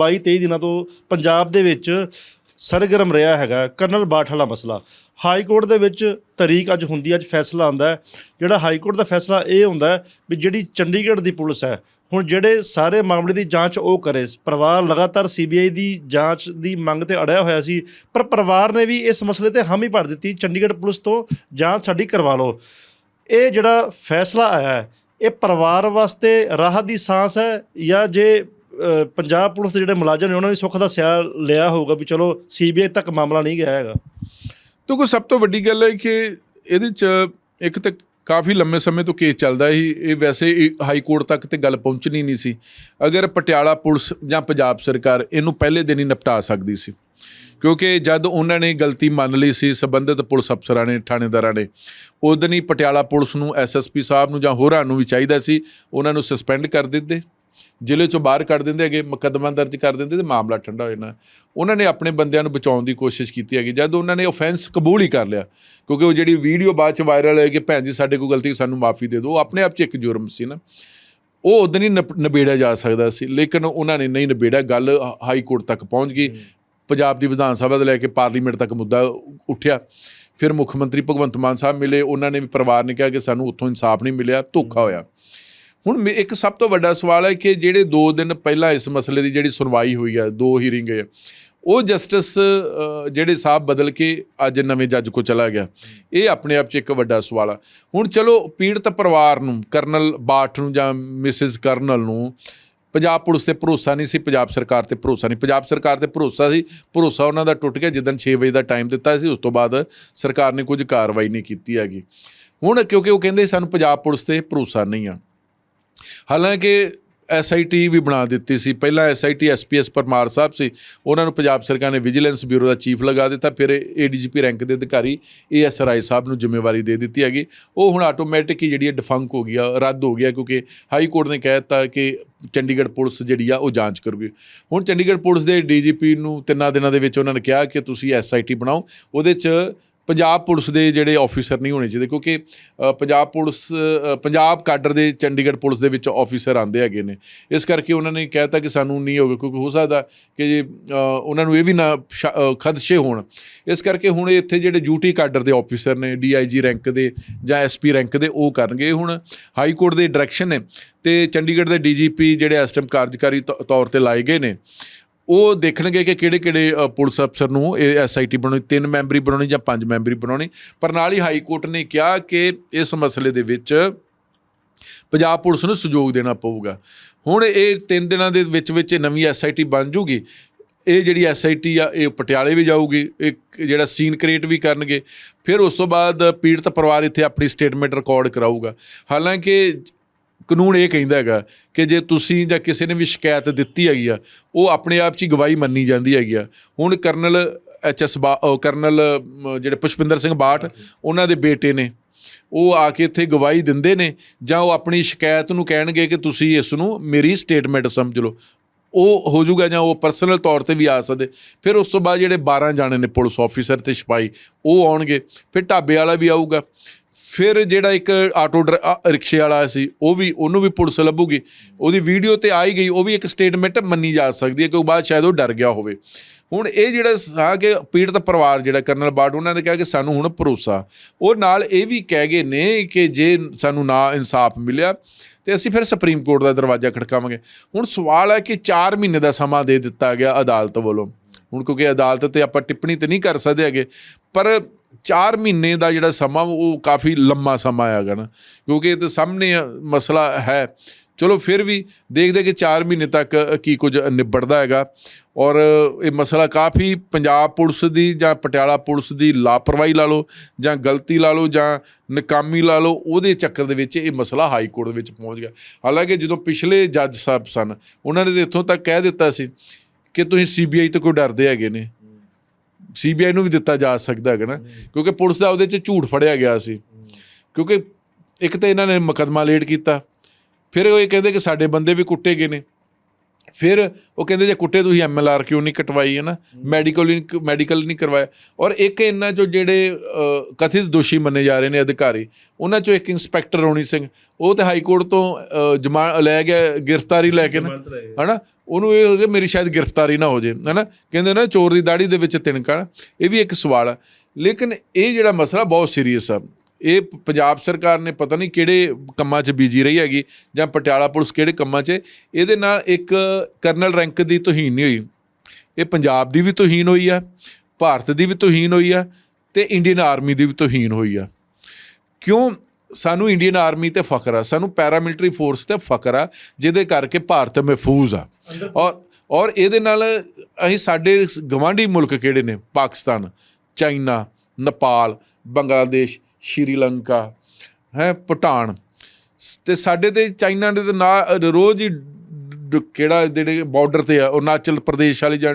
22 23 ਦਿਨਾਂ ਤੋਂ ਪੰਜਾਬ ਦੇ ਵਿੱਚ ਸਰਗਰਮ ਰਿਹਾ ਹੈਗਾ ਕਰਨਲ ਬਾਠ ਵਾਲਾ ਮਸਲਾ। ਹਾਈ ਕੋਰਟ ਦੇ ਵਿੱਚ ਤਰੀਕ ਅੱਜ ਹੁੰਦੀ ਹੈ, ਅੱਜ ਫੈਸਲਾ ਆਉਂਦਾ ਜਿਹੜਾ ਹਾਈ ਕੋਰਟ ਦਾ ਫੈਸਲਾ ਇਹ ਹੁੰਦਾ ਵੀ ਜਿਹੜੀ ਚੰਡੀਗੜ੍ਹ ਦੀ ਪੁਲਿਸ ਹੈ ਹੁਣ ਜਿਹੜੇ ਸਾਰੇ ਮਾਮਲੇ ਦੀ ਜਾਂਚ ਉਹ ਕਰੇ। ਪਰਿਵਾਰ ਲਗਾਤਾਰ ਸੀਬੀਆਈ ਦੀ ਜਾਂਚ ਦੀ ਮੰਗ ਤੇ ਅੜਿਆ ਹੋਇਆ ਸੀ ਪਰ ਪਰਿਵਾਰ ਨੇ ਵੀ ਇਸ ਮਸਲੇ ਤੇ ਹਾਮੀ ਭਰ ਦਿੱਤੀ ਚੰਡੀਗੜ੍ਹ ਪੁਲਿਸ ਤੋਂ ਜਾਂਚ ਸਾਡੀ ਕਰਵਾ ਲਓ। ਇਹ ਜਿਹੜਾ ਫੈਸਲਾ ਆਇਆ ਹੈ ਇਹ ਪਰਿਵਾਰ ਵਾਸਤੇ ਰਾਹਤ ਦੀ ਸਾਂਸ ਹੈ ਜਾਂ ਜੇ ਪੰਜਾਬ ਪੁਲਿਸ ਦੇ ਜਿਹੜੇ ਮੁਲਾਜ਼ਮ ਨੇ, ਉਹਨਾਂ ਨੇ ਸੁੱਖ ਦਾ ਸਿਆ ਲਿਆ ਹੋਊਗਾ ਵੀ ਚਲੋ ਸੀਬੀਆਈ ਤੱਕ ਮਾਮਲਾ ਨਹੀਂ ਗਿਆ ਹੈਗਾ। ਦੇਖੋ, ਸਭ ਤੋਂ ਵੱਡੀ ਗੱਲ ਹੈ ਕਿ ਇਹਦੇ ਚ ਇੱਕ ਤਾਂ ਕਾਫੀ ਲੰਮੇ ਸਮੇਂ ਤੋਂ ਕੇਸ ਚੱਲਦਾ ਸੀ। ਇਹ ਵੈਸੇ ਹਾਈ ਕੋਰਟ ਤੱਕ ਤੇ ਗੱਲ ਪਹੁੰਚਣੀ ਨਹੀਂ ਸੀ। ਅਗਰ ਪਟਿਆਲਾ ਪੁਲਿਸ ਜਾਂ ਪੰਜਾਬ ਸਰਕਾਰ ਇਹਨੂੰ ਪਹਿਲੇ ਦਿਨ ਹੀ ਨਿਪਟਾ ਸਕਦੀ ਸੀ। ਕਿਉਂਕਿ ਜਦ ਉਹਨਾਂ ਨੇ ਗਲਤੀ ਮੰਨ ਲਈ ਸੀ, ਸੰਬੰਧਿਤ ਪੁਲਿਸ ਅਫਸਰਾਂ ਨੇ, ਥਾਣੇਦਾਰਾਂ ਨੇ ਉਦੋਂ ਹੀ ਪਟਿਆਲਾ ਪੁਲਿਸ ਨੂੰ ਐਸਐਸਪੀ ਸਾਹਿਬ ਨੂੰ ਜਾਂ ਹੋਰਾਂ ਨੂੰ ਵੀ ਚਾਹੀਦਾ ਸੀ, ਉਹਨਾਂ ਨੂੰ ਸਸਪੈਂਡ ਕਰ ਦਿੰਦੇ ਜ਼ਿਲ੍ਹੇ ਚੋਂ ਬਾਹਰ ਕੱਢ ਦਿੰਦੇ ਹੈਗੇ ਮੁਕੱਦਮਾ ਦਰਜ ਕਰ ਦਿੰਦੇ ਤੇ ਮਾਮਲਾ ਠੰਡਾ ਹੋ ਜਾਣਾ। ਉਹਨਾਂ ਨੇ ਆਪਣੇ ਬੰਦਿਆਂ ਨੂੰ ਬਚਾਉਣ ਦੀ ਕੋਸ਼ਿਸ਼ ਕੀਤੀ ਹੈਗੀ। ਜਦ ਉਹਨਾਂ ਨੇ ਆਫੈਂਸ ਕਬੂਲ ਹੀ ਕਰ ਲਿਆ ਕਿਉਂਕਿ ਉਹ ਜਿਹੜੀ ਵੀਡੀਓ ਬਾਅਦ ਚ ਵਾਇਰਲ ਹੋਈ ਕਿ ਭੈਣ ਜੀ ਸਾਡੇ ਕੋਲ ਗਲਤੀ ਸਾਨੂੰ ਮਾਫੀ ਦੇ ਦਿਓ ਉਹ ਆਪਣੇ ਆਪ ਚ ਇੱਕ ਜੁਰਮ ਸੀ ਨਾ। ਉਹ ਉਦੋਂ ਹੀ ਨਿਬੇੜਿਆ ਜਾ ਸਕਦਾ ਸੀ ਲੇਕਿਨ ਉਹਨਾਂ ਨੇ ਨਹੀਂ ਨਿਬੇੜਿਆ। ਗੱਲ ਹ- ਹਾਈ ਕੋਰਟ ਤੱਕ ਪਹੁੰਚ ਗਈ। ਪੰਜਾਬ ਦੀ ਵਿਧਾਨ ਸਭਾ ਤੋਂ ਲੈ ਕੇ ਪਾਰਲੀਮੈਂਟ ਤੱਕ ਮੁੱਦਾ ਉੱਠਿਆ। ਫਿਰ ਮੁੱਖ ਮੰਤਰੀ ਭਗਵੰਤ ਮਾਨ ਸਾਹਿਬ ਮਿਲੇ। ਉਹਨਾਂ ਨੇ ਵੀ ਪਰਿਵਾਰ ਨੇ ਕਿਹਾ ਕਿ ਸਾਨੂੰ ਉੱਥੋਂ ਇਨਸਾਫ ਨਹੀਂ ਮਿਲਿਆ ਧੋਖਾ ਹੋਇਆ। ਹੁਣ ਮੇ- ਇੱਕ ਸਭ ਤੋਂ ਵੱਡਾ ਸਵਾਲ ਹੈ ਕਿ ਜਿਹੜੇ 2 ਦਿਨ ਪਹਿਲਾਂ ਇਸ ਮਸਲੇ ਦੀ ਜਿਹੜੀ ਸੁਣਵਾਈ ਹੋਈ ਹੈ, ਦੋ ਹੀਰਿੰਗ ਹੈ, ਉਹ ਜਸਟਿਸ ਜਿਹੜੇ ਸਾਹਿਬ ਬਦਲ ਕੇ ਅੱਜ ਨਵੇਂ ਜੱਜ ਕੋ ਚਲਾ ਗਿਆ। ਇਹ ਆਪਣੇ ਆਪ 'ਚ ਇੱਕ ਵੱਡਾ ਸਵਾਲ ਆ ਹੁਣ ਚਲੋ, ਪੀੜਤ ਪਰਿਵਾਰ ਨੂੰ, ਕਰਨਲ ਬਾਠ ਨੂੰ ਜਾਂ ਮਿਸਿਸ ਕਰਨਲ ਨੂੰ, ਪੰਜਾਬ ਪੁਲਿਸ ਤੇ ਭਰੋਸਾ ਨਹੀਂ ਸੀ, ਪੰਜਾਬ ਸਰਕਾਰ ਤੇ ਭਰੋਸਾ ਨਹੀਂ। ਪੰਜਾਬ ਸਰਕਾਰ ਤੇ ਭਰੋਸਾ ਸੀ, ਭਰੋਸਾ ਉਹਨਾਂ ਦਾ ਟੁੱਟ ਗਿਆ। ਜਿੱਦਣ 6 ਵਜੇ ਦਾ ਟਾਈਮ ਦਿੱਤਾ ਸੀ, ਉਸ ਤੋਂ ਬਾਅਦ ਸਰਕਾਰ ਨੇ ਕੁਝ ਕਾਰਵਾਈ ਨਹੀਂ ਕੀਤੀ ਹੈਗੀ। ਹੁਣ ਕਿਉਂਕਿ ਉਹ ਕਹਿੰਦੇ ਸਾਨੂੰ ਪੰਜਾਬ ਪੁਲਿਸ ਤੇ ਭਰੋਸਾ ਨਹੀਂ ਆ। ਹਾਲਾਂਕਿ ਐਸਆਈਟੀ ਵੀ ਬਣਾ ਦਿੱਤੀ ਸੀ। ਪਹਿਲਾਂ ਐਸਆਈਟੀ ਐਸਪੀਐਸ ਪਰਮਾਰ ਸਾਹਿਬ ਸੀ। ਉਹਨਾਂ ਨੂੰ ਪੰਜਾਬ ਸਰਕਾਰ ਨੇ ਵਿਜੀਲੈਂਸ ਬਿਊਰੋ ਦਾ ਚੀਫ ਲਗਾ ਦਿੱਤਾ। ਫਿਰ ਏਡੀਜੀਪੀ ਰੈਂਕ ਦੇ ਅਧਿਕਾਰੀ ਏਐਸਆਰਆਈ ਸਾਹਿਬ ਨੂੰ ਜ਼ਿੰਮੇਵਾਰੀ ਦੇ ਦਿੱਤੀ ਹੈਗੀ। ਉਹ ਹੁਣ ਆਟੋਮੈਟਿਕ ਹੀ ਜਿਹੜੀ ਹੈ ਡਿਫੰਕ ਹੋ ਗਿਆ ਰੱਦ ਹੋ ਗਿਆ ਕਿਉਂਕਿ ਹਾਈ ਕੋਰਟ ਨੇ ਕਹਿ ਦਿੱਤਾ ਕਿ ਚੰਡੀਗੜ੍ਹ ਪੁਲਿਸ ਜਿਹੜੀ ਆ ਉਹ ਜਾਂਚ ਕਰੂਗੀ। ਹੁਣ ਚੰਡੀਗੜ੍ਹ ਪੁਲਿਸ ਦੇ ਡੀਜੀਪੀ ਨੂੰ ਤਿੰਨਾਂ ਦਿਨਾਂ ਦੇ ਵਿੱਚ ਉਹਨਾਂ ਨੇ ਕਿਹਾ ਕਿ ਤੁਸੀਂ ਐਸਆਈਟੀ ਬਣਾਓ। ਉਹਦੇ 'ਚ ਪੰਜਾਬ ਪੁਲਿਸ ਦੇ ਜਿਹੜੇ ਆਫੀਸਰ ਨਹੀਂ ਹੋਣੇ ਚਾਹੀਦੇ ਕਿਉਂਕਿ ਪੰਜਾਬ ਪੁਲਿਸ ਪੰਜਾਬ ਕਾਡਰ ਦੇ ਚੰਡੀਗੜ੍ਹ ਪੁਲਿਸ ਦੇ ਵਿੱਚ ਆਫੀਸਰ ਆਂਦੇ ਹੈਗੇ ਨੇ। ਇਸ ਕਰਕੇ ਉਹਨਾਂ ਨੇ ਕਹਿਤਾ ਕਿ ਸਾਨੂੰ ਨਹੀਂ ਹੋਵੇ, ਕਿਉਂਕਿ ਹੋ ਸਕਦਾ ਕਿ ਜੇ ਉਹਨਾਂ ਨੂੰ ਇਹ ਵੀ ਨਾ ਸ਼ਾ- ਖਦਸ਼ੇ ਹੋਣ। ਇਸ ਕਰਕੇ ਹੁਣ ਇੱਥੇ ਜਿਹੜੇ ਡਿਊਟੀ ਕਾਡਰ ਦੇ ਆਫੀਸਰ ਨੇ ਡੀਆਈਜੀ ਰੈਂਕ ਦੇ ਜਾਂ ਐਸਪੀ ਰੈਂਕ ਦੇ, ਉਹ ਕਰਨਗੇ। ਹੁਣ ਹਾਈ ਕੋਰਟ ਦੇ ਡਾਇਰੈਕਸ਼ਨ ਨੇ ਤੇ ਚੰਡੀਗੜ੍ਹ ਦੇ ਡੀਜੀਪੀ ਜਿਹੜੇ ਇਸ ਟਾਈਮ ਕਾਰਜਕਾਰੀ ਤੌਰ ਤੇ ਲਾਏ ਗਏ ਨੇ। ਉਹ ਦੇਖਣਗੇ ਕਿ ਕਿਹੜੇ ਕਿਹੜੇ ਪੁਲਿਸ ਅਫਸਰ ਨੂੰ ਇਹ ਐਸਆਈਟੀ ਬਣਾਉਣੀ, ਤਿੰਨ ਮੈਂਬਰੀ ਬਣਾਉਣੀ ਜਾਂ ਪੰਜ ਮੈਂਬਰੀ ਬਣਾਉਣੀ। ਪਰ ਨਾਲ ਹੀ ਹਾਈ ਕੋਰਟ ਨੇ ਕਿਹਾ ਕਿ ਇਸ ਮਸਲੇ ਦੇ ਵਿੱਚ ਪੰਜਾਬ ਪੁਲਿਸ ਨੂੰ ਸਹਿਯੋਗ ਦੇਣਾ ਪਊਗਾ। ਹੁਣ ਇਹ ਤਿੰਨ ਦਿਨਾਂ ਦੇ ਵਿੱਚ ਵਿੱਚ ਇਹ ਨਵੀਂ ਐਸਆਈਟੀ ਬਣ ਜੂਗੀ। ਇਹ ਜਿਹੜੀ ਐਸਆਈਟੀ ਆ, ਇਹ ਪਟਿਆਲੇ ਵੀ ਜਾਊਗੀ ਇੱਕ ਜਿਹੜਾ ਸੀਨ ਕ੍ਰੀਏਟ ਵੀ ਕਰਨਗੇ। ਫਿਰ ਉਸ ਤੋਂ ਬਾਅਦ ਪੀੜਤ ਪਰਿਵਾਰ ਇੱਥੇ ਆਪਣੀ ਸਟੇਟਮੈਂਟ ਰਿਕਾਰਡ ਕਰਾਊਗਾ। ਹਾਲਾਂਕਿ ਕਾਨੂੰਨ ਇਹ ਕਹਿੰਦਾ ਹੈਗਾ ਕਿ ਜੇ ਤੁਸੀਂ ਜਾਂ ਕਿਸੇ ਨੇ ਵੀ ਸ਼ਿਕਾਇਤ ਦਿੱਤੀ ਹੈਗੀ ਆ, ਉਹ ਆਪਣੇ ਆਪ 'ਚ ਹੀ ਗਵਾਹੀ ਮੰਨੀ ਜਾਂਦੀ ਹੈਗੀ ਆ। ਹੁਣ ਕਰਨਲ ਐਚਐਸ ਕਰਨਲ ਜਿਹੜੇ ਪੁਸ਼ਪਿੰਦਰ ਸਿੰਘ ਬਾਠ, ਉਹਨਾਂ ਦੇ ਬੇਟੇ ਨੇ, ਉਹ ਆ ਕੇ ਇੱਥੇ ਗਵਾਹੀ ਦਿੰਦੇ ਨੇ, ਜਾਂ ਉਹ ਆਪਣੀ ਸ਼ਿਕਾਇਤ ਨੂੰ ਕਹਿਣਗੇ ਕਿ ਤੁਸੀਂ ਇਸ ਨੂੰ ਮੇਰੀ ਸਟੇਟਮੈਂਟ ਸਮਝ ਲਓ। ਉਹ ਹੋ ਜਾਊਗਾ ਜਾਂ ਉਹ ਪਰਸਨਲ ਤੌਰ ਤੇ ਵੀ ਆ ਸਕਦੇ। ਫਿਰ ਉਸ ਤੋਂ ਬਾਅਦ ਜਿਹੜੇ 12 ਜਾਣੇ ਨੇ ਪੁਲਿਸ ਆਫੀਸਰ ਤੇ ਸਿਪਾਹੀ, ਉਹ ਆਉਣਗੇ। ਫਿਰ ਢਾਬੇ ਵਾਲਾ ਵੀ ਆਊਗਾ। ਫਿਰ ਜਿਹੜਾ ਇੱਕ ਆਟੋ ਡਰ- ਰਿਕਸ਼ੇ ਵਾਲਾ ਸੀ, ਉਹ ਵੀ, ਉਹਨੂੰ ਵੀ ਪੁਲਿਸ ਲੱਭੂਗੀ। ਉਹਦੀ ਵੀਡੀਓ ਤੇ ਆਈ ਗਈ, ਉਹ ਵੀ ਇੱਕ ਸਟੇਟਮੈਂਟ ਮੰਨੀ ਜਾ ਸਕਦੀ ਹੈ ਕਿਉਂਕਿ ਬਾਅਦ ਸ਼ਾਇਦ ਉਹ ਡਰ ਗਿਆ ਹੋਵੇ। ਹੁਣ ਇਹ ਜਿਹੜਾ ਸਾ ਕਿ ਪੀੜਤ ਪਰਿਵਾਰ ਜਿਹੜਾ ਕਰਨਲ ਬਾੜ ਉਹਨਾਂ ਨੇ ਕਿਹਾ ਕਿ ਸਾਨੂੰ ਹੁਣ ਭਰੋਸਾ। ਉਹ ਨਾਲ ਇਹ ਵੀ ਕਹਿ ਗਏ ਨੇ ਕਿ ਜੇ ਸਾਨੂੰ ਨਾ ਇਨਸਾਫ ਮਿਲਿਆ, ਤੇ ਅਸੀਂ ਫਿਰ ਸੁਪਰੀਮ ਕੋਰਟ ਦਾ ਦਰਵਾਜ਼ਾ ਖੜਕਾਵਾਂਗੇ। ਹੁਣ ਸਵਾਲ ਹੈ ਕਿ 4 ਮਹੀਨੇ ਦਾ ਸਮਾਂ ਦੇ ਦਿੱਤਾ ਗਿਆ ਅਦਾਲਤ ਵੱਲੋਂ। ਹੁਣ ਕਿਉਂਕਿ ਅਦਾਲਤ ਤੇ ਆਪਾਂ ਟਿੱਪਣੀ ਤੇ ਨਹੀਂ ਕਰ ਸਕਦੇ ਹੈਗੇ, ਪਰ 4 ਮਹੀਨੇ ਦਾ ਜਿਹੜਾ ਸਮਾਂ ਉਹ ਕਾਫੀ ਲੰਮਾ ਸਮਾਂ ਹੈਗਾ ਨਾ। ਕਿਉਂਕਿ ਇਹ ਤਾਂ ਸਾਹਮਣੇ ਮਸਲਾ ਹੈ। ਚਲੋ ਫਿਰ ਵੀ ਦੇਖਦੇ ਕਿ 4 ਮਹੀਨੇ ਤੱਕ ਕੀ ਕੁਝ ਨਿਬੜਦਾ ਹੈਗਾ। ਔਰ ਇਹ ਮਸਲਾ ਕਾਫੀ ਪੰਜਾਬ ਪੁਲਿਸ ਦੀ ਜਾਂ ਪਟਿਆਲਾ ਪੁਲਿਸ ਦੀ ਲਾਪਰਵਾਹੀ ਲਾ ਲਓ, ਜਾਂ ਗਲਤੀ ਲਾ ਲਓ, ਜਾਂ ਨਕਾਮੀ ਲਾ ਲਓ, ਉਹਦੇ ਚੱਕਰ ਦੇ ਵਿੱਚ ਇਹ ਮਸਲਾ ਹਾਈ ਕੋਰਟ ਵਿੱਚ ਪਹੁੰਚ ਗਿਆ। ਹਾਲਾਂਕਿ ਜਦੋਂ ਪਿਛਲੇ ਜੱਜ ਸਾਹਿਬ ਸਨ, ਉਹਨਾਂ ਨੇ ਤਾਂ ਇੱਥੋਂ ਤੱਕ ਕਹਿ ਦਿੱਤਾ ਸੀ ਕਿ ਤੁਸੀਂ ਸੀਬੀਆਈ ਤੋਂ ਕੋਈ ਡਰਦੇ ਹੈਗੇ ਨੇ। ਸੀਬੀਆਈ ਨੂੰ ਵੀ ਦਿੱਤਾ ਜਾ ਸਕਦਾ ਹੈਗਾ ਨਾ ਕਿਉਂਕਿ ਪੁਲਿਸ ਦਾ ਉਹਦੇ 'ਚ ਝੂਠ ਫੜਿਆ ਗਿਆ ਸੀ। ਕਿਉਂਕਿ ਇੱਕ ਤਾਂ ਇਹਨਾਂ ਨੇ ਮੁਕੱਦਮਾ ਲੇਟ ਕੀਤਾ। ਫਿਰ ਉਹ ਇਹ ਕਹਿੰਦੇ ਕਿ ਸਾਡੇ ਬੰਦੇ ਵੀ ਕੁੱਟੇ ਗਏ ਨੇ। ਫਿਰ ਉਹ ਕਹਿੰਦੇ ਜੇ ਕੁੱਟੇ ਤੁਸੀਂ ਐਮਐਲਆਰ ਕਿਉਂ ਨਹੀਂ ਕਟਵਾਈ ਹੈ ਨਾ ਮੈਡੀਕਲ ਮੈਡੀਕਲ ਨਹੀਂ ਕਰਵਾਇਆ। ਔਰ ਇੱਕ ਇਹਨਾਂ ਚੋਂ ਜਿਹੜੇ ਕਥਿਤ ਦੋਸ਼ੀ ਮੰਨੇ ਜਾ ਰਹੇ ਨੇ ਅਧਿਕਾਰੀ ਉਹਨਾਂ ਚੋਂ ਇੱਕ ਇੰਸਪੈਕਟਰ ਰੋਣੀ ਸਿੰਘ ਉਹ ਤੇ ਹਾਈ ਕੋਰਟ ਤੋਂ ਜਮਾ ਲੈ ਗਿਆ ਗ੍ਰਿਫਤਾਰੀ ਲੈ ਕੇ ਨਾ ਹਨਾ? ਉਹਨੂੰ ਇਹ ਹੋ ਗਿਆ ਮੇਰੀ ਸ਼ਾਇਦ ਗ੍ਰਿਫਤਾਰੀ ਨਾ ਹੋ ਜੇ ਹਨਾ? ਕਹਿੰਦੇ ਨਾ ਚੋਰ ਦੀ ਦਾੜੀ ਦੇ ਵਿੱਚ ਤਿਣਕਾ ਇਹ ਵੀ ਇੱਕ ਸਵਾਲ ਆ। ਲੇਕਿਨ ਇਹ ਜਿਹੜਾ ਮਸਲਾ ਬਹੁਤ ਸੀਰੀਅਸ ਆ ਇਹ ਪੰਜਾਬ ਸਰਕਾਰ ਨੇ ਪਤਾ ਨਹੀਂ ਕਿਹੜੇ ਕੰਮਾਂ 'ਚ ਬੀਜੀ ਰਹੀ ਹੈਗੀ ਜਾਂ ਪਟਿਆਲਾ ਪੁਲਿਸ ਕਿਹੜੇ ਕੰਮਾਂ 'ਚ ਇਹਦੇ ਨਾਲ ਇੱਕ ਕਰਨਲ ਰੈਂਕ ਦੀ ਤੋਹੀਨ ਨਹੀਂ ਹੋਈ। ਇਹ ਪੰਜਾਬ ਦੀ ਵੀ ਤੋਹੀਨ ਹੋਈ ਆ ਭਾਰਤ ਦੀ ਵੀ ਤੋਹੀਨ ਹੋਈ ਆ ਤੇ ਇੰਡੀਅਨ ਆਰਮੀ ਦੀ ਵੀ ਤੋਹੀਨ ਹੋਈ ਆ। ਕਿਉਂ? ਸਾਨੂੰ ਇੰਡੀਅਨ ਆਰਮੀ ਤੇ ਫਖਰ ਆ ਸਾਨੂੰ ਪੈਰਾਮਿਲਟਰੀ ਫੋਰਸ ਤੇ ਫਖਰ ਆ ਜਿਹਦੇ ਕਰਕੇ ਭਾਰਤ ਮਹਿਫੂਜ਼ ਆ। ਔਰ ਔਰ ਇਹਦੇ ਨਾਲ ਅਸੀਂ ਸਾਡੇ ਗਵਾਂਢੀ ਮੁਲਕ ਕਿਹੜੇ ਨੇ? ਪਾਕਿਸਤਾਨ ਚਾਈਨਾ ਨੇਪਾਲ ਬੰਗਲਾਦੇਸ਼ ਸ਼੍ਰੀਲੰਕਾ ਹੈ ਭੂਟਾਨ। ਤੇ ਸਾਡੇ ਤੇ ਚਾਈਨਾ ਦੇ ਤੇ ਨਾ ਰੋਜ਼ ਹੀ ਕਿਹੜਾ ਜਿਹੜੇ ਬਾਰਡਰ ਤੇ ਆ ਅਰੁਣਾਚਲ ਪ੍ਰਦੇਸ਼ ਵਾਲੀ ਜਾਂ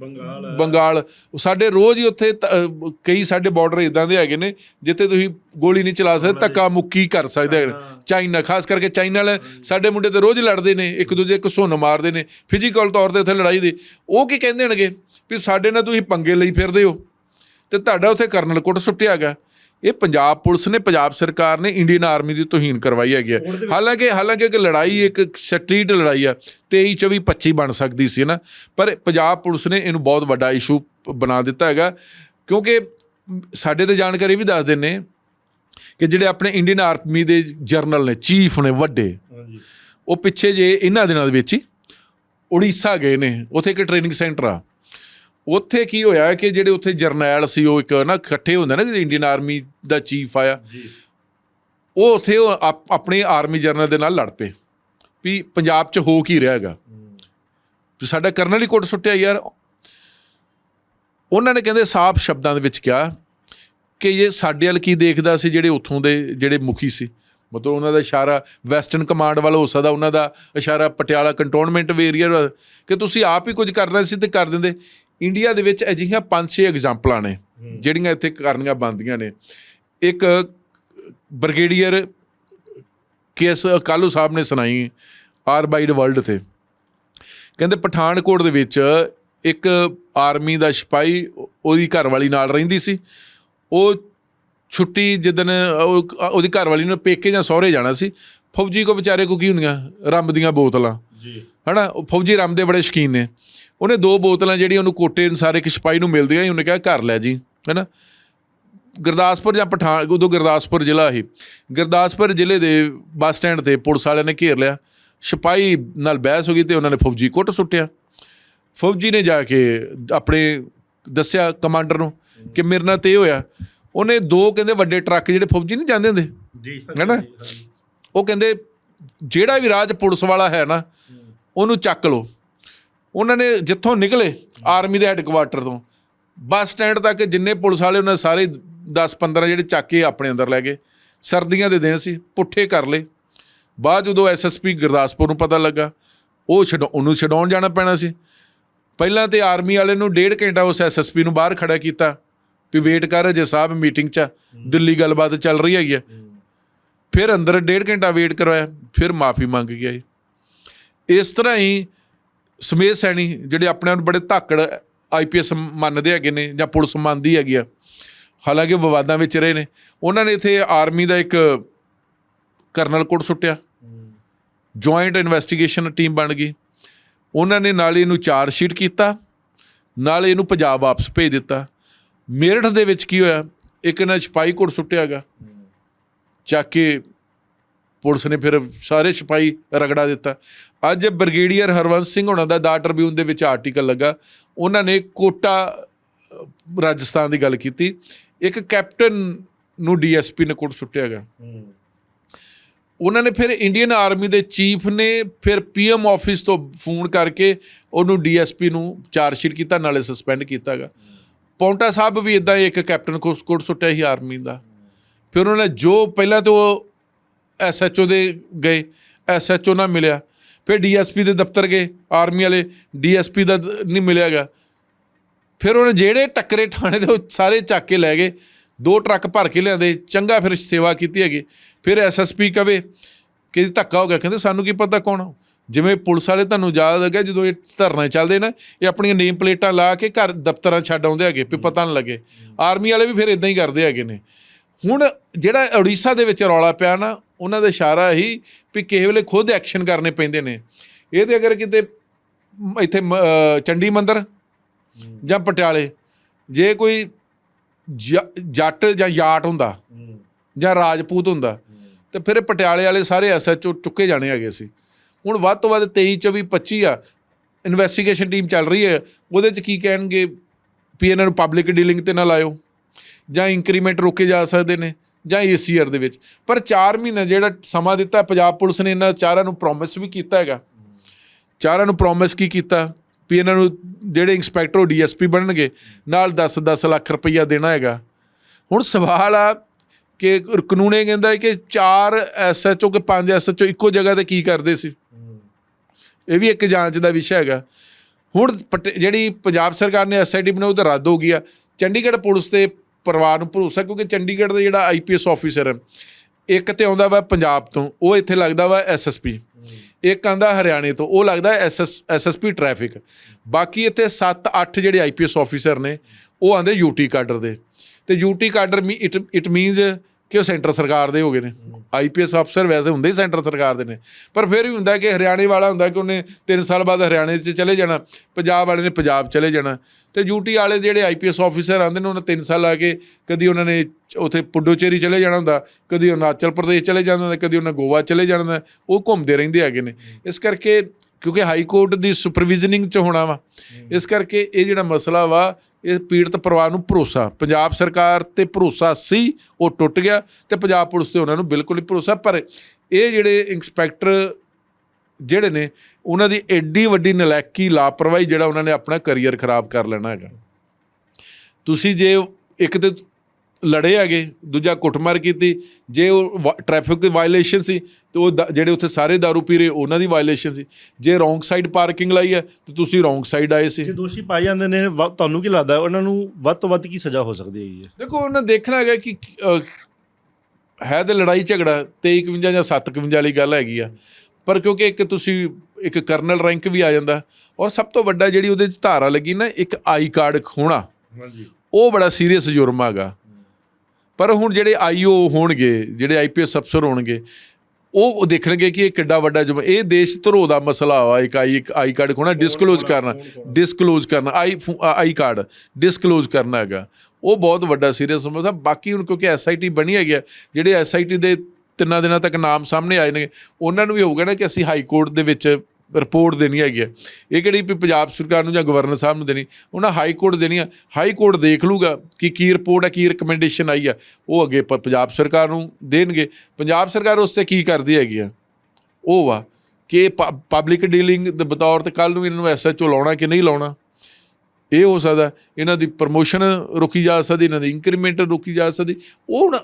ਬੰਗਾਲ। ਬੰਗਾਲ। ਸਾਡੇ ਰੋਜ਼ ਹੀ ਉੱਥੇ ਕਈ ਸਾਡੇ ਬਾਰਡਰ ਇਦਾਂ ਦੇ ਹੈਗੇ ਨੇ ਜਿੱਥੇ ਤੁਸੀਂ ਗੋਲੀ ਨਹੀਂ ਚਲਾ ਸਕਦੇ ਧੱਕਾ ਮੁੱਕੀ ਕਰ ਸਕਦੇ ਨੇ। ਚਾਈਨਾ ਖਾਸ ਕਰਕੇ ਚਾਈਨਾ ਵਾਲੇ ਸਾਡੇ ਮੁੰਡੇ ਤੇ ਰੋਜ਼ ਲੜਦੇ ਨੇ ਇੱਕ ਦੂਜੇ ਇੱਕ ਸੁੰਨ ਮਾਰਦੇ ਨੇ ਫਿਜ਼ੀਕਲ ਤੌਰ ਤੇ ਉੱਥੇ ਲੜਾਈ ਦੇ। ਉਹ ਕੀ ਕਹਿੰਦੇ ਹੋਣਗੇ? ਵੀ ਸਾਡੇ ਨਾਲ ਤੁਸੀਂ ਪੰਗੇ ਲਈ ਫਿਰਦੇ ਹੋ। ਤੇ ਤੁਹਾਡਾ ਉੱਥੇ ਕਰਨਲ ਕੁੱਟ ਸੁੱਟਿਆ ਗਿਆ। ਇਹ ਪੰਜਾਬ ਪੁਲਿਸ ਨੇ ਪੰਜਾਬ ਸਰਕਾਰ ਨੇ ਇੰਡੀਅਨ ਆਰਮੀ ਦੀ ਤੋਹੀਨ ਕਰਵਾਈ ਹੈਗੀ ਹੈ ਹਾਲਾਂਕਿ ਹਾਲਾਂਕਿ ਇੱਕ ਲੜਾਈ ਇੱਕ ਸਟਰੀਟ ਲੜਾਈ ਆ 23 24 25 ਬਣ ਸਕਦੀ ਸੀ ਨਾ। ਪਰ ਪੰਜਾਬ ਪੁਲਿਸ ਨੇ ਇਹਨੂੰ ਬਹੁਤ ਵੱਡਾ ਇਸ਼ੂ ਬਣਾ ਦਿੱਤਾ ਹੈਗਾ। ਕਿਉਂਕਿ ਸਾਡੇ ਤੇ ਜਾਣਕਾਰੀ ਵੀ ਦੱਸ ਦਿੰਨੇ ਕਿ ਜਿਹੜੇ ਆਪਣੇ ਇੰਡੀਅਨ ਆਰਮੀ ਦੇ ਜਰਨਲ ਨੇ ਚੀਫ ਨੇ ਵੱਡੇ ਉਹ ਪਿੱਛੇ ਜੇ ਇਹਨਾਂ ਦਿਨਾਂ ਦੇ ਵਿੱਚ ਹੀ ਉੜੀਸਾ ਗਏ ਨੇ। ਉੱਥੇ ਇੱਕ ਟ੍ਰੇਨਿੰਗ ਸੈਂਟਰ ਆ। ਉੱਥੇ ਕੀ ਹੋਇਆ ਕਿ ਜਿਹੜੇ ਉੱਥੇ ਜਰਨੈਲ ਸੀ ਉਹ ਇੱਕ ਨਾ ਇਕੱਠੇ ਹੁੰਦੇ ਨਾ ਇੰਡੀਅਨ ਆਰਮੀ ਦਾ ਚੀਫ ਆਇਆ। ਉਹ ਉੱਥੇ ਆਪਣੇ ਆਰਮੀ ਜਰਨਲ ਦੇ ਨਾਲ ਲੜ ਪਏ। ਵੀ ਪੰਜਾਬ 'ਚ ਹੋ ਕੀ ਰਿਹਾ ਹੈਗਾ? ਸਾਡਾ ਕਰਨਲ ਹੀ ਕੋਟ ਸੁੱਟਿਆ ਯਾਰ। ਉਹਨਾਂ ਨੇ ਕਹਿੰਦੇ ਸਾਫ਼ ਸ਼ਬਦਾਂ ਦੇ ਵਿੱਚ ਕਿਹਾ ਕਿ ਇਹ ਸਾਡੇ ਵੱਲ ਕੀ ਦੇਖਦਾ ਸੀ ਜਿਹੜੇ ਉੱਥੋਂ ਦੇ ਜਿਹੜੇ ਮੁਖੀ ਸੀ। ਮਤਲਬ ਉਹਨਾਂ ਦਾ ਇਸ਼ਾਰਾ ਵੈਸਟਰਨ ਕਮਾਂਡ ਵੱਲ ਹੋ ਸਕਦਾ ਉਹਨਾਂ ਦਾ ਇਸ਼ਾਰਾ ਪਟਿਆਲਾ ਕੰਟੋਨਮੈਂਟ ਏਰੀਆ ਕਿ ਤੁਸੀਂ ਆਪ ਹੀ ਕੁਝ ਕਰਨਾ ਸੀ ਤੇ ਕਰ ਦਿੰਦੇ। ਇੰਡੀਆ ਦੇ ਵਿੱਚ ਅਜਿਹੀਆਂ ਪੰਜ ਛੇ ਐਗਜ਼ਾਮਪਲਾਂ ਨੇ ਜਿਹੜੀਆਂ ਇੱਥੇ ਕਰਨੀਆਂ ਬੰਦੀਆਂ ਨੇ। ਇੱਕ ਬ੍ਰਿਗੇਡੀਅਰ ਕੇਸ ਕਾਲੂ ਸਾਹਿਬ ਨੇ ਸੁਣਾਈ ਆਰ ਬਾਈਡ ਵਰਲਡ ਤੇ। ਕਹਿੰਦੇ ਪਠਾਨਕੋਟ ਦੇ ਵਿੱਚ ਇੱਕ ਆਰਮੀ ਦਾ ਸਿਪਾਹੀ ਉਹਦੀ ਘਰਵਾਲੀ ਨਾਲ ਰਹਿੰਦੀ ਸੀ। ਉਹ ਛੁੱਟੀ ਉਹ- ਉਹਦੀ ਘਰਵਾਲੀ ਨੂੰ ਪੇਕੇ ਜਾਂ ਸਹੁਰੇ ਜਾਣਾ ਸੀ। ਫੌਜੀ ਕੋ ਵਿਚਾਰੇ ਕੋ ਕੀ ਹੁੰਦੀਆਂ? ਰੰਬ ਦੀਆਂ ਬੋਤਲਾਂ। ਜੀ। ਹਨਾ? ਉਹ ਫੌਜੀ ਰੰਬ ਦੇ ਬੜੇ ਸ਼ਕੀਨ ਨੇ। ਉਹਨੇ ਦੋ ਬੋਤਲਾਂ ਜਿਹੜੀਆਂ ਉਹਨੂੰ ਕੋਟੇ ਅਨੁਸਾਰ ਇੱਕ ਸਿਪਾਹੀ ਨੂੰ ਮਿਲਦੀਆਂ ਸੀ ਉਹਨੇ ਕਿਹਾ ਘਰ ਲੈ ਜੀ। ਹੈਨਾ? ਗੁਰਦਾਸਪੁਰ ਜਾਂ ਪਠਾਨ ਉਦੋਂ ਗੁਰਦਾਸਪੁਰ ਜ਼ਿਲ੍ਹਾ ਸੀ। ਗੁਰਦਾਸਪੁਰ ਜ਼ਿਲ੍ਹੇ ਦੇ ਬੱਸ ਸਟੈਂਡ ਤੇ ਪੁਲਿਸ ਵਾਲਿਆਂ ਨੇ ਘੇਰ ਲਿਆ। ਸਿਪਾਹੀ ਨਾਲ ਬਹਿਸ ਹੋ ਗਈ ਤੇ ਉਹਨਾਂ ਨੇ ਫੌਜੀ ਕੁੱਟ ਸੁੱਟਿਆ। ਫੌਜੀ ਨੇ ਜਾ ਕੇ ਆਪਣੇ ਦੱਸਿਆ ਕਮਾਂਡਰ ਨੂੰ ਕਿ ਮੇਰੇ ਨਾਲ ਤੇ ਇਹ ਹੋਇਆ। ਉਹਨੇ ਦੋ ਕਹਿੰਦੇ ਵੱਡੇ ਟਰੱਕ ਜਿਹੜੇ ਫੌਜੀ ਨਹੀਂ ਜਾਂਦੇ ਹੁੰਦੇ? ਜੀ। ਹੈਨਾ? ਉਹ ਕਹਿੰਦੇ ਜਿਹੜਾ ਵੀ ਰਾਜ ਪੁਲਿਸ ਵਾਲਾ ਹੈ ਨਾ, ਉਹਨੂੰ ਚੱਕ ਲਓ। ਉਹਨਾਂ ਨੇ ਜਿੱਥੋਂ ਨਿਕਲੇ, ਆਰਮੀ ਦੇ ਹੈੱਡਕੁਆਟਰ ਤੋਂ। ਬੱਸ ਸਟੈਂਡ ਤੱਕ ਜਿੰਨੇ ਪੁਲਿਸ ਵਾਲੇ, ਉਹਨਾਂ ਸਾਰੇ 10 15 ਜਿਹੜੇ ਚੱਕ ਕੇ ਆਪਣੇ ਅੰਦਰ ਲੈ ਗਏ। ਸਰਦੀਆਂ ਦੇ ਦਿਨ ਸੀ, ਪੁੱਠੇ ਕਰ ਲਏ। ਬਾਅਦ ਜਦੋਂ ਐਸਐਸਪੀ ਗੁਰਦਾਸਪੁਰ ਨੂੰ ਪਤਾ ਲੱਗਾ, ਉਹ ਛਡ ਉਹਨੂੰ ਛਡਾਉਣ ਜਾਣਾ ਪੈਣਾ ਸੀ। ਪਹਿਲਾਂ ਤੇ ਆਰਮੀ ਵਾਲੇ ਨੂੰ ਡੇਢ ਘੰਟਾ ਉਸ ਐਸਐਸਪੀ ਨੂੰ ਬਾਹਰ ਖੜਾ ਕੀਤਾ, ਵੀ ਵੇਟ ਕਰ ਜੇ ਸਾਹਿਬ ਮੀਟਿੰਗ 'ਚ ਦਿੱਲੀ ਗੱਲਬਾਤ ਚੱਲ ਰਹੀ ਹੈਗੀ ਆ। ਫਿਰ ਅੰਦਰ ਡੇਢ ਘੰਟਾ ਵੇਟ ਕਰਵਾਇਆ, ਫਿਰ ਮਾਫੀ ਮੰਗ ਗਿਆ ਜੀ ਇਸ ਤਰ੍ਹਾਂ ਹੀ ਸਮੇਤ ਸੈਣੀ ਜਿਹੜੇ ਆਪਣੇ ਆਪ ਨੂੰ ਬੜੇ ਧਾਕੜ ਆਈਪੀਐਸ ਮੰਨਦੇ ਹੈਗੇ ਨੇ ਜਾਂ ਪੁਲਿਸ ਮੰਨਦੀ ਹੈਗੀ ਆ, ਹਾਲਾਂਕਿ ਵਿਵਾਦਾਂ ਵਿੱਚ ਰਹੇ ਨੇ। ਉਹਨਾਂ ਨੇ ਇੱਥੇ ਆਰਮੀ ਦਾ ਇੱਕ ਕਰਨਲ ਕੋਟ ਸੁੱਟਿਆ। ਜੁਆਇੰਟ ਇਨਵੈਸਟੀਗੇਸ਼ਨ ਟੀਮ ਬਣ ਗਈ। ਉਹਨਾਂ ਨੇ ਨਾਲ ਇਹਨੂੰ ਚਾਰਜ ਸ਼ੀਟ ਕੀਤਾ, ਨਾਲ ਇਹਨੂੰ ਪੰਜਾਬ ਵਾਪਸ ਭੇਜ ਦਿੱਤਾ। ਮੇਰਠ ਦੇ ਵਿੱਚ ਕੀ ਹੋਇਆ, ਇੱਕ ਨਾ ਸਿਪਾਹੀ ਕੋਟ ਸੁੱਟਿਆਗਾ ਚੱਕ ਕੇ ਪੁਲਿਸ ਨੇ ਫਿਰ ਸਾਰੇ ਸਿਪਾਹੀ ਰਗੜਾ ਦਿੱਤਾ। ਅੱਜ ਬ੍ਰਿਗੇਡੀਅਰ ਹਰਵੰਸ ਸਿੰਘ ਹੋਣਾ ਦਾ ਦਾ ਟ੍ਰਿਬਿਊਨ ਦੇ ਵਿੱਚ ਆਰਟੀਕਲ ਲੱਗਾ। ਉਹਨਾਂ ਨੇ ਕੋਟਾ ਰਾਜਸਥਾਨ ਦੀ ਗੱਲ ਕੀਤੀ। ਇੱਕ ਕੈਪਟਨ ਨੂੰ ਡੀਐਸਪੀ ਨੇ ਕੋਟ ਸੁੱਟਿਆਗਾ ਉਹਨਾਂ ਨੇ ਫਿਰ ਇੰਡੀਅਨ ਆਰਮੀ ਦੇ ਚੀਫ ਨੇ ਫਿਰ ਪੀਐਮ ਆਫਿਸ ਤੋਂ ਫੋਨ ਕਰਕੇ ਉਹਨੂੰ ਡੀਐਸਪੀ ਨੂੰ ਚਾਰਜ ਸ਼ੀਟ ਕੀਤਾ, ਨਾਲੇ ਸਸਪੈਂਡ ਕੀਤਾਗਾ ਪੌਂਟਾ ਸਾਹਿਬ ਵੀ ਇਦਾਂ ਇੱਕ ਕੈਪਟਨ ਕੋਟ ਕੋਟ ਸੁੱਟਿਆ ਸੀ ਆਰਮੀ ਦਾ। ਫਿਰ ਉਹਨਾਂ ਨੇ ਜੋ ਪਹਿਲਾਂ ਤੋਂ ਐਸਐਚਓ ਦੇ ਗਏ ਐਸਐਚਓ ਨਾਲ ਮਿਲਿਆ। ਫਿਰ ਡੀਐਸਪੀ ਦੇ ਦਫ਼ਤਰ ਗਏ ਆਰਮੀ ਵਾਲੇ ਡੀਐਸਪੀ ਦਾ ਨਹੀਂ ਮਿਲਿਆਗਾ ਫਿਰ ਉਹਨੇ ਜਿਹੜੇ ਟੱਕਰੇ ਥਾਣੇ ਦੇ ਉਹ ਸਾਰੇ ਚੱਕ ਕੇ ਲੈ ਗਏ। ਦੋ ਟਰੱਕ ਭਰ ਕੇ ਲਿਆਂਦੇ ਚੰਗਾ ਫਿਰ ਸੇਵਾ ਕੀਤੀ ਹੈਗੀ। ਫਿਰ ਐਸਐਸਪੀ ਕਵੇ ਕਿ ਧੱਕਾ ਹੋ ਗਿਆ ਕਹਿੰਦੇ ਸਾਨੂੰ ਕੀ ਪਤਾ ਕੌਣ? ਜਿਵੇਂ ਪੁਲਿਸ ਵਾਲੇ ਤੁਹਾਨੂੰ ਯਾਦ ਹੈਗਾ ਜਦੋਂ ਇਹ ਧਰਨੇ ਚੱਲਦੇ ਨਾ ਇਹ ਆਪਣੀਆਂ ਨੇਮ ਪਲੇਟਾਂ ਲਾ ਕੇ ਘਰ ਦਫ਼ਤਰਾਂ ਛੱਡ ਆਉਂਦੇ ਹੈਗੇ ਵੀ ਪਤਾ ਨਾ ਲੱਗੇ। ਆਰਮੀ ਵਾਲੇ ਵੀ ਫਿਰ ਇਦਾਂ ਹੀ ਕਰਦੇ ਹੈਗੇ ਨੇ। ਹੁਣ ਜਿਹੜਾ ਉੜੀਸਾ ਦੇ ਵਿੱਚ ਰੌਲਾ ਪਿਆ ਨਾ, ਉਹਨਾਂ ਦਾ ਇਸ਼ਾਰਾ ਹੀ ਵੀ ਕਿਸੇ ਵੇਲੇ ਖੁਦ ਐਕਸ਼ਨ ਕਰਨੇ ਪੈਂਦੇ ਨੇ। ਇਹ ਇਹਦੇ ਅਗਰ ਕਿਤੇ ਮ- ਇੱਥੇ ਮ- ਚੰਡੀ ਮੰਦਰ ਜਾਂ ਪਟਿਆਲੇ, ਜੇ ਕੋਈ ਜ- ਜੱਟ ਜਾਂ ਯਾਟ ਹੁੰਦਾ ਜਾਂ ਰਾਜਪੂਤ ਹੁੰਦਾ, ਤੇ ਫਿਰ ਪਟਿਆਲੇ ਵਾਲੇ ਸਾਰੇ ਐਸਐਚਓ ਚੁੱਕੇ ਜਾਣੇ ਹੈਗੇ ਸੀ। ਹੁਣ ਵੱਧ ਤੋਂ ਵੱਧ 23 24 25 ਆ ਇਨਵੈਸਟੀਗੇਸ਼ਨ ਟੀਮ ਚੱਲ ਰਹੀ ਹੈ। ਉਹਦੇ ਚ ਕੀ ਕਹਿਣਗੇ ਵੀ ਇਹਨਾਂ ਨੂੰ ਪਬਲਿਕ ਡੀਲਿੰਗ ਤੇ ਨਾ ਲਾਇਓ। ਜਾਂ ਇੰਕਰੀਮੈਂਟ ਰੋਕੇ ਜਾ ਸਕਦੇ ਨੇ ਜਾਂ ਇਸ ਈਅਰ ਦੇ ਵਿੱਚ। ਪਰ 4 ਮਹੀਨੇ ਜਿਹੜਾ ਸਮਾਂ ਦਿੱਤਾ ਪੰਜਾਬ ਪੁਲਿਸ ਨੇ ਇਹਨਾਂ ਚਾਰਾਂ ਨੂੰ ਪ੍ਰੋਮਿਸ ਵੀ ਕੀਤਾ ਹੈਗਾ। ਚਾਰਾਂ ਨੂੰ ਪ੍ਰੋਮਿਸ ਕੀ ਕੀਤਾ? ਵੀ ਇਹਨਾਂ ਨੂੰ ਜਿਹੜੇ ਇੰਸਪੈਕਟਰ ਉਹ ਡੀਐਸਪੀ ਬਣਨਗੇ ਨਾਲ 10-10 ਲੱਖ ਰੁਪਈਆ ਦੇਣਾ ਹੈਗਾ। ਹੁਣ ਸਵਾਲ ਆ ਕਿ ਕਾਨੂੰਨ ਇਹ ਕਹਿੰਦਾ ਹੈ ਕਿ 4 ਐਸਐਚਓ ਕਿ 5 ਐਸਐਚਓ ਇੱਕੋ ਜਗ੍ਹਾ ਤੇ ਕੀ ਕਰਦੇ ਸੀ? ਇਹ ਵੀ ਇੱਕ ਜਾਂਚ ਦਾ ਵਿਸ਼ਾ ਹੈਗਾ। ਹੁਣ ਜਿਹੜੀ ਪੰਜਾਬ ਸਰਕਾਰ ਨੇ ਐਸਆਈਟੀ ਬਣਾਈ ਉਹ ਤਾਂ ਰੱਦ ਹੋ ਗਈ ਆ। ਚੰਡੀਗੜ੍ਹ ਪੁਲਿਸ ਤੇ ਪਰਿਵਾਰ ਨੂੰ ਭਰੋਸਾ, ਕਿਉਂਕਿ ਚੰਡੀਗੜ੍ਹ ਦਾ ਜਿਹੜਾ ਆਈਪੀਐਸ ਆਫੀਸਰ ਹੈ, ਇੱਕ ਤੇ ਆਉਂਦਾ ਵਾ ਪੰਜਾਬ ਤੋਂ, ਉਹ ਇੱਥੇ ਲੱਗਦਾ ਵਾ ਐਸਐਸਪੀ ਇੱਕ ਆਂਦਾ ਹਰਿਆਣੇ ਤੋਂ, ਉਹ ਲੱਗਦਾ ਐਸਐਸ ਐਸਐਸਪੀ ਟ੍ਰੈਫਿਕ ਬਾਕੀ ਇੱਥੇ 7-8 ਜਿਹੜੇ ਆਈਪੀਐਸ ਆਫੀਸਰ ਨੇ, ਉਹ ਆਂਦੇ ਯੂਟੀ ਕਾਡਰ ਦੇ। ਤੇ ਯੂਟੀ ਕਾਡਰ ਮੀ, ਇਟ ਇਟ ਮੀਨਸ ਕਿ ਉਹ ਸੈਂਟਰ ਸਰਕਾਰ ਦੇ ਹੋ ਗਏ ਨੇ। ਆਈਪੀਐਸ ਅਫਸਰ ਵੈਸੇ ਹੁੰਦੇ ਹੀ ਸੈਂਟਰ ਸਰਕਾਰ ਦੇ ਨੇ। ਪਰ ਫਿਰ ਵੀ ਹੁੰਦਾ ਕਿ ਹਰਿਆਣੇ ਵਾਲਾ ਹੁੰਦਾ ਕਿ ਉਹਨੇ 3 ਸਾਲ ਬਾਅਦ ਹਰਿਆਣੇ 'ਚ ਚਲੇ ਜਾਣਾ, ਪੰਜਾਬ ਵਾਲੇ ਨੇ ਪੰਜਾਬ ਚਲੇ ਜਾਣਾ। ਤੇ ਯੂਟੀ ਵਾਲੇ ਜਿਹੜੇ ਆਈਪੀਐਸ ਆਫੀਸਰ ਆਉਂਦੇ ਨੇ, ਉਹਨਾਂ 3 ਸਾਲ ਲਾ ਕੇ ਕਦੀ ਉਹਨਾਂ ਨੇ ਉਥੇ ਪੁੱਡੋਚੇਰੀ ਚਲੇ ਜਾਣਾ ਹੁੰਦਾ, ਕਦੀ ਅਰੁਣਾਚਲ ਪ੍ਰਦੇਸ਼ ਚਲੇ ਜਾਂਦਾ ਹੁੰਦਾ ਕਦੀ ਉਹਨਾਂ ਗੋਆ ਚਲੇ ਜਾਣਾ ਉਹ ਘੁੰਮਦੇ ਰਹਿੰਦੇ ਹੈਗੇ ਨੇ। ਇਸ ਕਰਕੇ ਕਿਉਂਕਿ ਹਾਈ ਕੋਰਟ ਦੀ ਸੁਪਰਵਿਜ਼ਨਿੰਗ ਚ ਹੋਣਾ ਵਾ। ਇਸ ਕਰਕੇ ਇਹ ਜਿਹੜਾ ਮਸਲਾ ਵਾ, ਇਹ ਪੀੜਤ ਪਰਿਵਾਰ ਨੂੰ ਭਰੋਸਾ। ਪੰਜਾਬ ਸਰਕਾਰ ਤੇ ਭਰੋਸਾ ਸੀ, ਉਹ ਟੁੱਟ ਗਿਆ ਤੇ ਪੰਜਾਬ ਪੁਲਿਸ ਤੇ ਉਹਨਾਂ ਨੂੰ ਬਿਲਕੁਲ ਹੀ ਭਰੋਸਾ। ਪਰ ਇਹ ਜਿਹੜੇ ਇੰਸਪੈਕਟਰ ਜਿਹੜੇ ਨੇ, ਉਹਨਾਂ ਦੀ ਐਡੀ ਵੱਡੀ ਨਲਾਇਕੀ ਲਾਪਰਵਾਹੀ ਜਿਹੜਾ ਉਹਨਾਂ ਨੇ ਆਪਣਾ ਕੈਰੀਅਰ ਖਰਾਬ ਕਰ ਲੈਣਾ ਹੈਗਾ। ਤੁਸੀਂ ਜੇ ਇੱਕ ਤੇ ਲੜੇ ਹੈਗੇ ਦੂਜਾ ਕੁੱਟਮਾਰ ਕੀਤੀ ਜੇ ਉਹ ਟ੍ਰੈਫਿਕ ਵਾਇਲੇਸ਼ਨ ਸੀ ਤੇ ਉਹ ਜਿਹੜੇ ਉੱਥੇ ਸਾਰੇ दारू ਪੀ ਰਹੇ ਉਹਨਾਂ ਦੀ ਵਾਇਲੇਸ਼ਨ ਸੀ। ਜੇ ਰੋਂਗ ਸਾਈਡ ਪਾਰਕਿੰਗ ਲਾਈ ਹੈ ਤੇ ਤੁਸੀਂ ਰੋਂਗ ਸਾਈਡ ਆਏ ਸੀ। ਜੇ ਦੋਸ਼ੀ ਪਾਏ ਜਾਂਦੇ ਨੇ ਤੁਹਾਨੂੰ ਕੀ ਲੱਗਦਾ ਉਹਨਾਂ ਨੂੰ ਵੱਧ ਤੋਂ ਵੱਧ ਕੀ ਸਜ਼ਾ ਹੋ ਸਕਦੀ ਹੈ? ਦੇਖੋ ਉਹਨਾਂ ਦੇਖਣਾ ਹੈਗਾ ਕਿ ਹੈ ਤੇ ਲੜਾਈ ਝਗੜਾ 2351 ਜਾਂ 751 ਵਾਲੀ ਗੱਲ ਹੈਗੀ ਆ। ਪਰ ਕਿਉਂਕਿ ਇੱਕ ਤੁਸੀਂ ਇੱਕ ਕਰਨਲ ਰੈਂਕ ਵੀ ਆ ਜਾਂਦਾ ਔਰ ਸਭ ਤੋਂ ਵੱਡਾ ਜਿਹੜੀ ਉਹਦੇ ਚ ਧਾਰਾ ਲੱਗੀ ਨਾ ਇੱਕ ਆਈ ਕਾਰਡ ਖੋਣਾ। ਹਾਂਜੀ। ਉਹ ਬੜਾ ਸੀਰੀਅਸ ਜੁਰਮ ਹੈਗਾ। ਪਰ ਹੁਣ ਜਿਹੜੇ ਆਈਓ ਹੋਣਗੇ, ਜਿਹੜੇ ਆਈਪੀਐਸ ਅਫਸਰ ਹੋਣਗੇ, ਉਹ ਦੇਖਣਗੇ ਕਿ ਇਹ ਕਿੱਡਾ ਵੱਡਾ ਜੁਰਮ ਇਹ ਦੇਸ਼ ਧਰੋ ਦਾ ਮਸਲਾ ਵਾ, ਇੱਕ ਆਈ ਇੱਕ ਆਈ ਕਾਰਡ ਖੋਣਾ ਡਿਸਕਲੋਜ਼ ਕਰਨਾ ਡਿਸਕਲੋਜ਼ ਕਰਨਾ, ਆਈ ਫੋ- ਆਈ ਕਾਰਡ ਡਿਸਕਲੋਜ਼ ਕਰਨਾ ਹੈਗਾ। ਉਹ ਬਹੁਤ ਵੱਡਾ ਸੀਰੀਅਸ ਮਸਲਾ ਬਾਕੀ ਹੁਣ ਕਿਉਂਕਿ ਐਸਆਈਟੀ ਬਣੀ ਹੈਗੀ ਆ ਜਿਹੜੇ ਐਸਆਈਟੀ ਦੇ ਤਿੰਨਾਂ ਦਿਨਾਂ ਤੱਕ ਨਾਮ ਸਾਹਮਣੇ ਆਏ ਨੇ ਉਹਨਾਂ ਨੂੰ ਵੀ ਹੋਊਗਾ ਨਾ ਕਿ ਅਸੀਂ ਹਾਈ ਕੋਰਟ ਦੇ ਵਿੱਚ ਰਿਪੋਰਟ ਦੇਣੀ ਹੈਗੀ ਆ। ਇਹ ਕਿਹੜੀ ਵੀ ਪੰਜਾਬ ਸਰਕਾਰ ਨੂੰ ਜਾਂ ਗਵਰਨਰ ਸਾਹਿਬ ਨੂੰ ਦੇਣੀ, ਉਹਨਾਂ ਹਾਈ ਕੋਰਟ ਦੇਣੀ ਆ। ਹਾਈ ਕੋਰਟ ਦੇਖ ਲੂਗਾ ਕਿ ਕੀ ਰਿਪੋਰਟ ਹੈ, ਕੀ ਰਿਕਮੈਂਡੇਸ਼ਨ ਆਈ ਆ। ਉਹ ਅੱਗੇ ਪੰਜਾਬ ਸਰਕਾਰ ਨੂੰ ਦੇਣਗੇ। ਪੰਜਾਬ ਸਰਕਾਰ ਉਸ ਤੇ ਕੀ ਕਰਦੀ ਹੈਗੀ ਆ? ਉਹ ਵਾ ਕਿ ਪਬਲਿਕ ਡੀਲਿੰਗ ਦੇ ਬਤੌਰ ਤੇ ਕੱਲ ਨੂੰ ਇਹਨਾਂ ਨੂੰ ਐਸਐਚਓ ਲਾਉਣਾ ਕਿ ਨਹੀਂ ਲਾਉਣਾ? ਇਹ ਹੋ ਸਕਦਾ ਇਹਨਾਂ ਦੀ ਪ੍ਰਮੋਸ਼ਨ ਰੁਕੀ ਜਾ ਸਕਦੀ, ਇਹਨਾਂ ਦੀ ਇੰਕਰੀਮੈਂਟ ਰੁਕੀ ਜਾ ਸਕਦੀ। ਉਹ ਹੁਣ,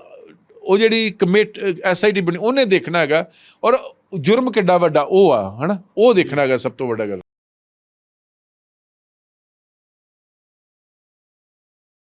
ਉਹ ਜਿਹੜੀ ਕਮੇਟ ਐਸਆਈਟੀ ਬਣੀ, ਉਹਨੇ ਦੇਖਣਾ ਹੈਗਾ। ਔਰ ਜੁਰਮ ਕਿੱਡਾ ਵੱਡਾ ਉਹ ਆ ਹਨਾ? ਉਹ ਦੇਖਣਾ ਹੈਗਾ ਸਭ ਤੋਂ ਵੱਡਾ ਗੱਲ।